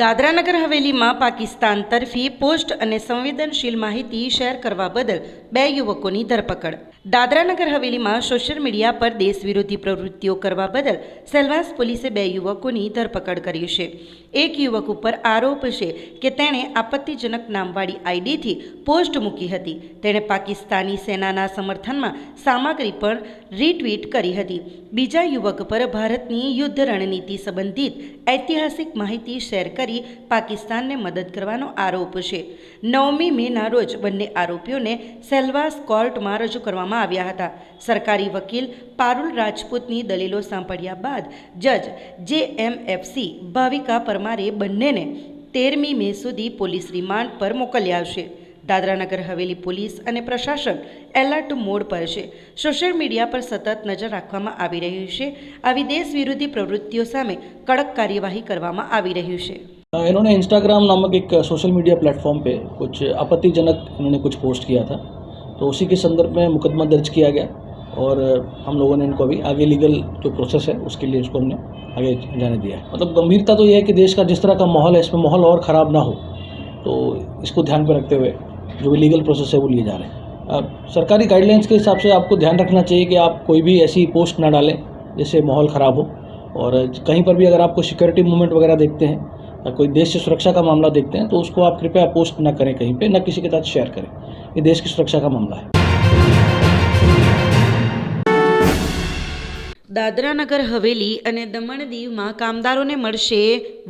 દાદરાનગર હવેલીમાં પાકિસ્તાન તરફી પોસ્ટ અને સંવેદનશીલ માહિતી શેર કરવા બદલ બે યુવકોની ધરપકડ. દાદરાનગર હવેલીમાં સોશિયલ મીડિયા પર દેશ વિરોધી પ્રવૃત્તિઓ કરવા બદલ સેલવાસ પોલીસે બે યુવકોની ધરપકડ કરી છે. એક યુવક ઉપર આરોપ છે કે તેણે આપત્તિજનક નામવાળી આઈડીથી પોસ્ટ મૂકી હતી. તેણે પાકિસ્તાની સેનાના સમર્થનમાં સામગ્રી પણ રીટ્વીટ કરી હતી. બીજા યુવક પર ભારતની યુદ્ધ રણનીતિ સંબંધિત ઐતિહાસિક માહિતી શેર કરી પાકિસ્તાનને મદદ કરવાનો આરોપ છે. નવમી મેના રોજ બંને આરોપીઓને સેલવાસ કોર્ટમાં રજૂ કરવામાં આવ્યા હતા. સરકારી વકીલ પારુલ રાજપૂતની દલીલો સાંભળ્યા બાદ જજ જે એમ એફસી ભાવિકા પરમારે બંનેને તેરમી મે સુધી પોલીસ રિમાન્ડ પર મોકલ્યા છે દાદરાનગર હવેલી પોલીસ અને પ્રશાસન એલર્ટ મોડ પર છે. સોશિયલ મીડિયા પર સતત નજર રાખવામાં આવી રહ્યું છે. આવી દેશ વિરોધી પ્રવૃત્તિઓ સામે કડક કાર્યવાહી કરવામાં આવી રહ્યું છે. इन्होंने इंस्टाग्राम नामक एक सोशल मीडिया प्लेटफॉर्म पे कुछ आपत्तिजनक इन्होंने कुछ पोस्ट किया था। तो उसी के संदर्भ में मुकदमा दर्ज किया गया और हम लोगों ने इनको अभी आगे लीगल जो प्रोसेस है, उसके लिए उसको हमने आगे जाने दिया है। मतलब गंभीरता तो ये है कि देश का जिस तरह का माहौल है, इसमें माहौल और ख़राब ना हो। तो इसको ध्यान में रखते हुए जो भी लीगल प्रोसेस है, वो लिए जा रहे हैं। अब सरकारी गाइडलाइंस के हिसाब से आपको ध्यान रखना चाहिए कि आप कोई भी ऐसी पोस्ट ना डालें जिससे माहौल ख़राब हो। और कहीं पर भी अगर आपको सिक्योरिटी मूवमेंट वगैरह देखते हैं कोई देश से सुरक्षा का मामला देखते हैं तो उसको आप कृपया पोस्ट न करें कहीं पे न किसी के साथ शेयर करें ये देश की सुरक्षा का मामला है દાદરાનગર હવેલી અને દમણ દીવમાં કામદારોને મળશે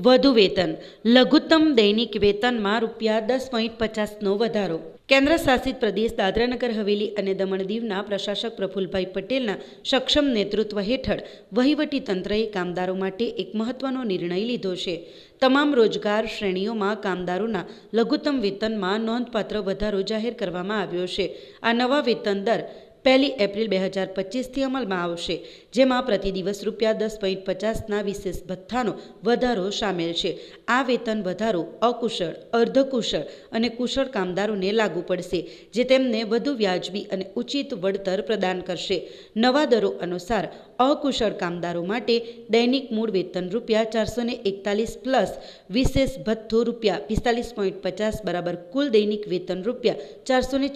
વધુ વેતન. લઘુત્તમ દૈનિક વેતનમાં રૂપિયા દસ પોઈન્ટ પચાસનો વધારો. કેન્દ્ર શાસિત પ્રદેશ દાદરાનગર હવેલી અને દમણ દીવના પ્રશાસક પ્રફુલભાઈ પટેલના સક્ષમ નેતૃત્વ હેઠળ વહીવટી તંત્રએ કામદારો માટે એક મહત્વનો નિર્ણય લીધો છે. તમામ રોજગાર શ્રેણીઓમાં કામદારોના લઘુત્તમ વેતનમાં નોંધપાત્ર વધારો જાહેર કરવામાં આવ્યો છે. આ નવા વેતન દર પહેલી એપ્રિલ બે હજાર પચીસથી અમલમાં આવશે, જેમાં પ્રતિ દિવસ રૂપિયા દસ પોઈન્ટ પચાસના વિશેષ ભથ્થાનો વધારો સામેલ છે. આ વેતન વધારો અકુશળ, અર્ધકુશળ અને કુશળ કામદારોને લાગુ પડશે, જે તેમને વધુ વ્યાજબી અને ઉચિત વળતર પ્રદાન કરશે. નવા દરો અનુસાર, અકુશળ કામદારો માટે દૈનિક મૂળ વેતન રૂપિયા ચારસો એકતાલીસ પ્લસ વિશેષ ભથ્થો રૂપિયા પિસ્તાલીસ પોઈન્ટ પચાસ બરાબર કુલ દૈનિક વેતન રૂપિયા ચારસો ને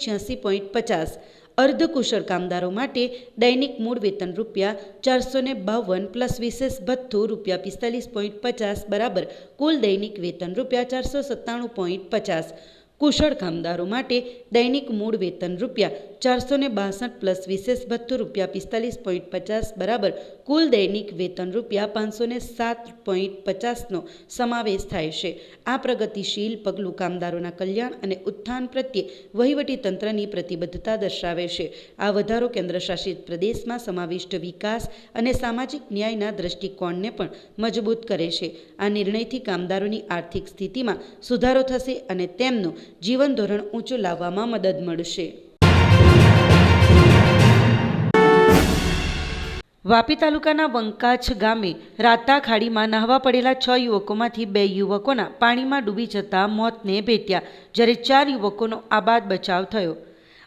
પચાસ. અર્ધકુશળ કામદારો માટે દૈનિક મૂળ વેતન રૂપિયા ચારસો ને બાવન પ્લસ વિશેષ ભથ્થુ રૂપિયા પિસ્તાલીસ પોઈન્ટ પચાસ બરાબર કુલ દૈનિક વેતન રૂપિયા ચારસો સત્તાણું પોઈન્ટ પચાસ. કુશળ કામદારો માટે દૈનિક મૂળ વેતન રૂપિયા ચારસો ને બાસઠ પ્લસ વિશેષ ભથ્થું રૂપિયા પિસ્તાલીસ પોઈન્ટ પચાસ બરાબર કુલ દૈનિક વેતન રૂપિયા પાંચસો ને સાત પોઈન્ટ પચાસનો સમાવેશ થાય છે. આ પ્રગતિશીલ પગલું કામદારોના કલ્યાણ અને ઉત્થાન પ્રત્યે વહીવટી તંત્રની પ્રતિબદ્ધતા દર્શાવે છે. આ વધારો કેન્દ્રશાસિત પ્રદેશમાં સમાવિષ્ટ વિકાસ અને સામાજિક ન્યાયના દ્રષ્ટિકોણને પણ મજબૂત કરે છે. આ નિર્ણયથી કામદારોની આર્થિક સ્થિતિમાં સુધારો થશે અને તેમનું જીવન ધોરણ ઊંચું લાવવામાં મદદ મળશે. વાપી તાલુકાના વંકાછ ગામે રાતા ખાડીમાં નહાવા પડેલા છ યુવકોમાંથી બે યુવકોના પાણીમાં ડૂબી જતા મોતને ભેટ્યા, જ્યારે ચાર યુવકોનો આબાદ બચાવ થયો.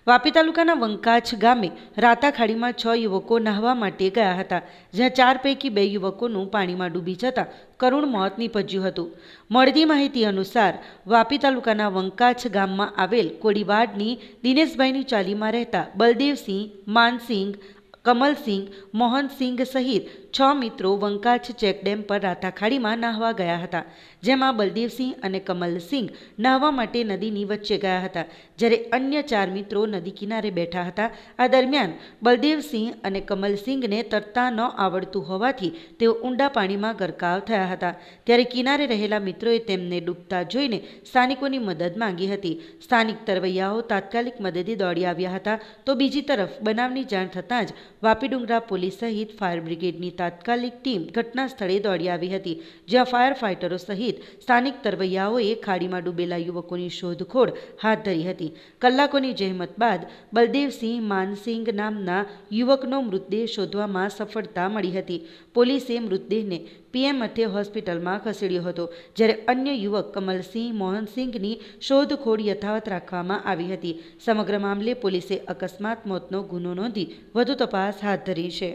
વાપી તાલુકાના વંકાછ ગામે રાતાખાડીમાં છ યુવકો નહાવા માટે ગયા હતા, જ્યાં ચાર પૈકી બે યુવકોનું પાણીમાં ડૂબી જતાં કરુણ મોત નીપજ્યું હતું. મળતી માહિતી અનુસાર, વાપી તાલુકાના વંકાછ ગામમાં આવેલ કોડીવાડની દિનેશભાઈની ચાલીમાં રહેતા બલદેવસિંહ, માનસિંહ, કમલસિંહ, મોહનસિંહ સહિત છ મિત્રો વંકાચ ચેકડેમ પર રાતાખાડીમાં નાહવા ગયા હતા, જેમાં બલદેવસિંહ અને કમલસિંહ નાહવા માટે નદીની વચ્ચે ગયા હતા. જ્યારે અન્ય ચાર મિત્રો નદી કિનારે બેઠા હતા, આ દરમિયાન બલદેવસિંહ અને કમલસિંહને તરતા ન આવડતું હોવાથી તેઓ ઊંડા પાણીમાં ગરકાવ થયા હતા. ત્યારે કિનારે રહેલા મિત્રોએ તેમને ડૂબતા જોઈને સ્થાનિકોની મદદ માંગી હતી. સ્થાનિક તરવૈયાઓ તાત્કાલિક મદદે દોડી આવ્યા હતા, તો બીજી તરફ બનાવની જાણ થતાં જ વાપીડુંગરા પોલીસ સહિત ફાયર બ્રિગેડની તાત્કાલિક ટીમ ઘટના સ્થળે દોડી આવી હતી, જ્યાં ફાયર ફાઇટરો સહિત સ્થાનિક તરવૈયાઓએ ખાડીમાં ડૂબેલા યુવકોની શોધખોળ હાથ ધરી હતી. કલાકોની જહેમત બાદ બલદેવસિંહ માનસિંગ નામના યુવકનો મૃતદેહ શોધવામાં સફળતા મળી હતી. પોલીસે મૃતદેહને પીએમ મથે હોસ્પિટલમાં ખસેડ્યો હતો, જ્યારે અન્ય યુવક કમલસિંહ મોહનસિંહની શોધખોળ યથાવત રાખવામાં આવી હતી. સમગ્ર મામલે પોલીસે અકસ્માત, મોતનો ગુનો નોંધી વધુ તપાસ હાથ ધરી છે.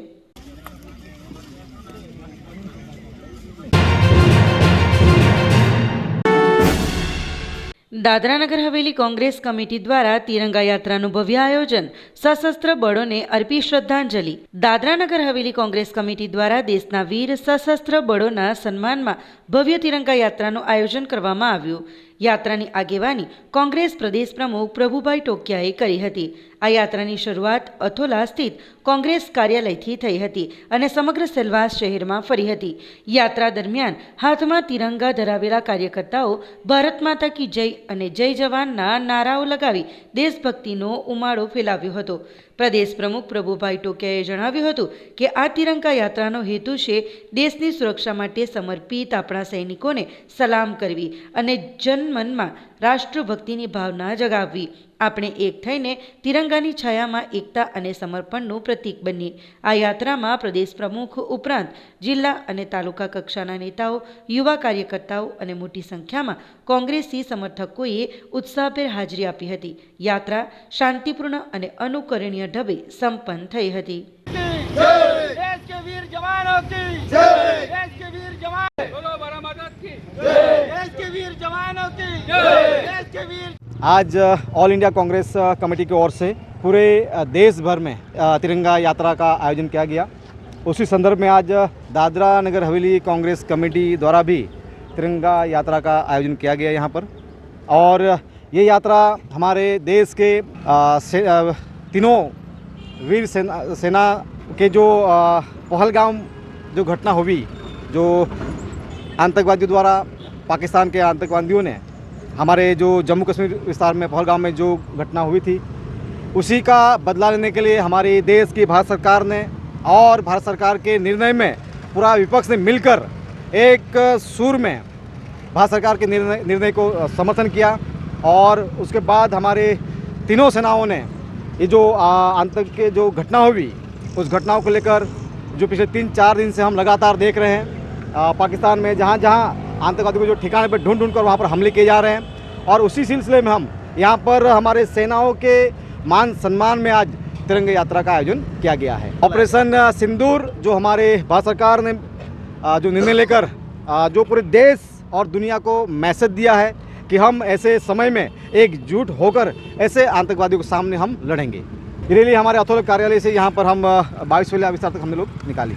દાદરાનગર હવેલી કોંગ્રેસ કમિટી દ્વારા તિરંગા યાત્રાનું ભવ્ય આયોજન સશસ્ત્ર બળોને અર્પી શ્રદ્ધાંજલિ. દાદરાનગર હવેલી કોંગ્રેસ કમિટી દ્વારા દેશના વીર સશસ્ત્ર બળોના સન્માનમાં ભવ્ય તિરંગા યાત્રાનું આયોજન કરવામાં આવ્યું. યાત્રાની આગેવાની કોંગ્રેસ પ્રદેશ પ્રમુખ પ્રભુભાઈ ટોકિયાએ કરી હતી. આ યાત્રાની શરૂઆત અથોલા સ્થિત કોંગ્રેસ કાર્યાલયથી થઈ હતી અને સમગ્ર સેલવાસ શહેરમાં ફરી હતી. યાત્રા દરમિયાન હાથમાં તિરંગા ધરાવેલા કાર્યકર્તાઓ ભારત માતા કી જય અને જય જવાનના નારાઓ લગાવી દેશભક્તિનો ઉમાળો ફેલાવ્યો હતો. પ્રદેશ પ્રમુખ પ્રભુભાઈ ટોકિયાએ જણાવ્યું હતું કે આ તિરંગા યાત્રાનો હેતુ છે દેશની સુરક્ષા માટે સમર્પિત આપણા સૈનિકોને સલામ કરવી અને જનમનમાં રાષ્ટ્રભક્તિની ભાવના જગાવવી. આપણે એક થઈને તિરંગાની છાયામાં એકતા અને સમર્પણનું પ્રતીક બનીએ આ યાત્રામાં પ્રદેશ પ્રમુખ ઉપરાંત જિલ્લા અને તાલુકા કક્ષાના નેતાઓ યુવા કાર્યકર્તાઓ અને મોટી સંખ્યામાં કોંગ્રેસી સમર્થકોએ ઉત્સાહભેર હાજરી આપી હતી યાત્રા શાંતિપૂર્ણ અને અનુકરણીય ઢબે સંપન્ન થઈ હતી देश के वीर जवानों की देश के वीर जवान बोलो भारत माता की देश के वीर जवानों की देश के वीर आज ऑल इंडिया कांग्रेस कमेटी की ओर से पूरे देश भर में तिरंगा यात्रा का आयोजन किया गया। उसी संदर्भ में आज दादरा नगर हवेली कांग्रेस कमेटी द्वारा भी तिरंगा यात्रा का आयोजन किया गया यहाँ पर। और ये यात्रा हमारे देश के से, तीनों वीर सेना सेना के जो पहलगाम जो घटना हुई जो आतंकवादियों द्वारा पाकिस्तान के आतंकवादियों ने हमारे जो जम्मू कश्मीर विस्तार में, पहलगाम में जो घटना हुई थी, उसी का बदला लेने के लिए हमारे देश की भारत सरकार ने और भारत सरकार के निर्णय में पूरा विपक्ष ने मिलकर एक सुर में भारत सरकार के निर्णय निर्णय को समर्थन किया और उसके बाद हमारे तीनों सेनाओं ने ये जो आतंक के जो घटना हुई, उस घटनाओं को लेकर जो पिछले तीन, चार दिन से हम लगातार देख रहे हैं पाकिस्तान में जहाँ जहाँ आतंकवादियों को जो ठिकाने पर ढूंढ ढूंढ कर वहाँ पर हमले किए जा रहे हैं। और उसी सिलसिले में हम यहाँ पर हमारे सेनाओं के मान सम्मान में आज तिरंगा यात्रा का आयोजन किया गया है। ऑपरेशन सिंदूर, जो हमारे भारत सरकार ने जो निर्णय लेकर जो पूरे देश और दुनिया को मैसेज दिया है कि हम ऐसे समय में एकजुट होकर ऐसे आतंकवादियों के सामने हम लड़ेंगे। रैली हमारे अथोल कार्यालय से यहाँ पर हम बाईस वेला विस्तार तक हमने लोग निकाली